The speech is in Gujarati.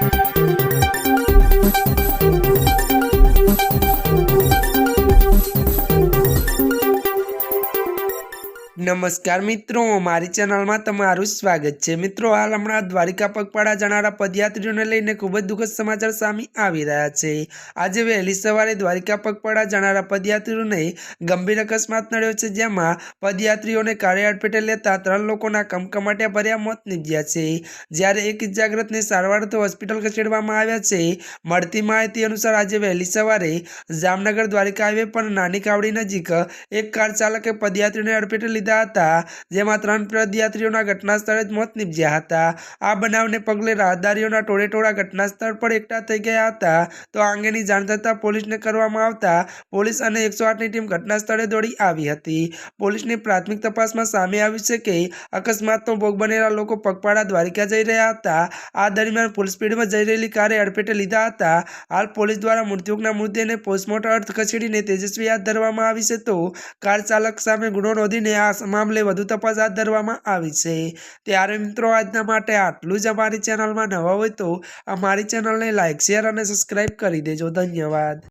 Thank you. નમસ્કાર મિત્રો, મારી ચેનલમાં તમારું સ્વાગત છે. મિત્રો, હાલ હમણાં દ્વારિકા પગપાળા જનારા પદયાત્રીઓને લઈને ખૂબ જ દુઃખદ સમાચાર સામે આવી રહ્યા છે. આજે વહેલી સવારે દ્વારિકા પગપાળા જનારા પદયાત્રીઓને ગંભીર અકસ્માત નડ્યો છે, જેમાં પદયાત્રીઓને કારે અડફેટે લેતા ત્રણ લોકોના કમકમાટ્યા ભર્યા મોત નીપજ્યા છે. જ્યારે એક ઇજાગ્રસ્તને સારવાર અર્થે હોસ્પિટલ ખસેડવામાં આવ્યા છે. મળતી માહિતી અનુસાર આજે વહેલી સવારે જામનગર દ્વારિકા હાઈવે પર નાની કાવડી નજીક એક કાર ચાલકે પદયાત્રીઓને અડફેટે લીધા હતા. જેમાં ત્રણ પદયાત્રીઓના ઘટના સ્થળે જ મોત નીપજ્યા હતા. આ બનાવને પગલે રાહદારીઓના ટોળેટોળા ઘટનાસ્થળ ઘટના સ્થળ પર એકઠા થઈ ગયા હતા. તો આ અંગેની જાણ થતાં પોલીસને કરવામાં આવતા પોલીસ અને એકસો આઠની ટીમ ઘટના સ્થળે દોડી આવી હતી. પોલીસની પ્રાથમિક તપાસમાં સામે આવ્યું છે કે અકસ્માતનો ભોગ બનેલા લોકો પગપાળા દ્વારિકા જઈ રહ્યા હતા. આ દરમિયાન ફૂલ સ્પીડમાં જઈ રહેલી કારે અડફેટે લીધા હતા. હાલ પોલીસ દ્વારા મૃતકના મુદ્દેને પોસ્ટમોર્ટમ અર્થ ખસેડીને તેજસ્વી હાથ ધરવામાં આવી છે તો કાર ચાલક સામે ગુનો નોંધીને આ મામલે વધુ તપાસ હાથ ધરવામાં આવી છે. ત્યારે મિત્રો, આજના માટે આટલું જ અમારી ચેનલમાં નવા હોય તો અમારી ચેનલને લાઇક શેર અને સબસ્ક્રાઈબ કરી દેજો. ધન્યવાદ.